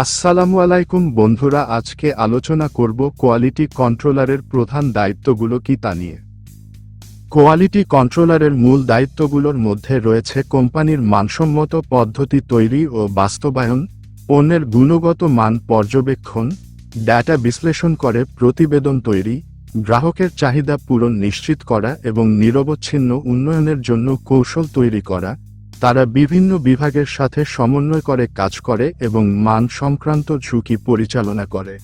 আসসালামু আলাইকুম বন্ধুরা, আজকে আলোচনা করব কোয়ালিটি কন্ট্রোলারের প্রধান দায়িত্বগুলো কি তা নিয়ে। কোয়ালিটি কন্ট্রোলারের মূল দায়িত্বগুলোর মধ্যে রয়েছে কোম্পানির মানসম্মত পদ্ধতি তৈরি ও বাস্তবায়ন, পণ্যের গুণগত মান পর্যবেক্ষণ, ডাটা বিশ্লেষণ করে প্রতিবেদন তৈরি, গ্রাহকের চাহিদা পূরণ নিশ্চিত করা এবং নিরবচ্ছিন্ন উন্নয়নের জন্য কৌশল তৈরি করা তারা বিভিন্ন বিভাগের সাথে সমন্বয় করে কাজ করে এবং মান সংক্রান্ত ঝুঁকি পরিচালনা করে।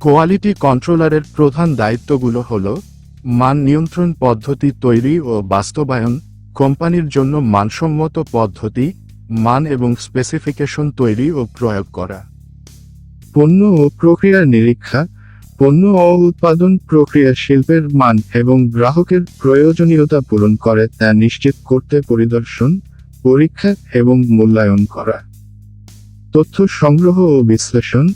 কোয়ালিটি কন্ট্রোলারের প্রধান দায়িত্বগুলো হল, মান নিয়ন্ত্রণ পদ্ধতি তৈরি ও বাস্তবায়ন, কোম্পানির জন্য মানসম্মত পদ্ধতি, মান এবং স্পেসিফিকেশন তৈরি ও প্রয়োগ করা। পণ্য ও প্রক্রিয়ার নিরীক্ষা পণ্য ও উৎপাদন প্রক্রিয়া শিল্পের মান এবং গ্রাহকের প্রয়োজনীয়তা পূরণ করে তা নিশ্চিত করতে পরিদর্শন, পরীক্ষা এবং মূল্যায়ন করা। তথ্য সংগ্রহ ও বিশ্লেষণ,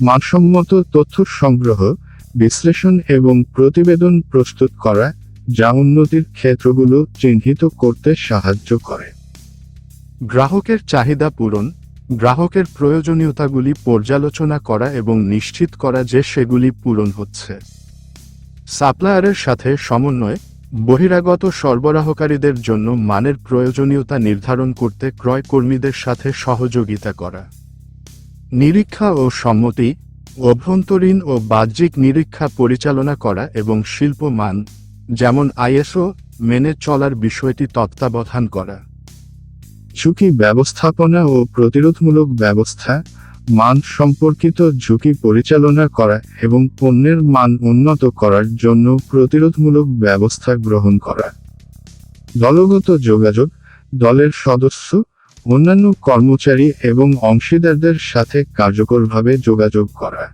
মানসম্মত তথ্য সংগ্রহ, বিশ্লেষণ এবং প্রতিবেদন প্রস্তুত করা যা উন্নতির ক্ষেত্রগুলো চিহ্নিত করতে সাহায্য করে। গ্রাহকের চাহিদা পূরণ গ্রাহকের প্রয়োজনীয়তাগুলি পর্যালোচনা করা এবং নিশ্চিত করা যে সেগুলি পূরণ হচ্ছে। সাপ্লায়ারের সাথে সমন্বয় বহিরাগত সরবরাহকারীদের জন্য মানের প্রয়োজনীয়তা নির্ধারণ করতে ক্রয় কর্মীদের সাথে সহযোগিতা করা। নিরীক্ষা ও সম্মতি, অভ্যন্তরীণ ও বাহ্যিক নিরীক্ষা পরিচালনা করা এবং শিল্প মান, যেমন আইএসও, মেনে চলার বিষয়টি তত্ত্বাবধান করা। ঝুঁকি ব্যবস্থাপনা ও প্রতিরোধমূলক ব্যবস্থা, মান সম্পর্কিত ঝুঁকি পরিচালনা করা এবং পণ্যের মান উন্নত করার জন্য প্রতিরোধমূলক ব্যবস্থা গ্রহণ করা। দলগত যোগাযোগ, দলের সদস্য, অন্যান্য কর্মচারী এবং অংশীদারদের সাথে কার্যকরভাবে যোগাযোগ করা।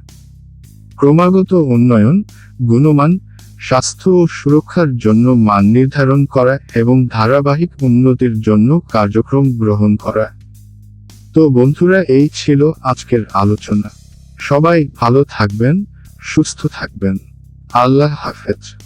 ক্রমাগত উন্নয়ন, গুণমান স্বাস্থ্য ও সুরক্ষার জন্য মান নির্ধারণ করা এবং ধারাবাহিক উন্নতির জন্য কার্যক্রম গ্রহণ করা। তো বন্ধুরা, এই ছিল আজকের আলোচনা। সবাই ভালো থাকবেন, সুস্থ থাকবেন। আল্লাহ হাফেজ।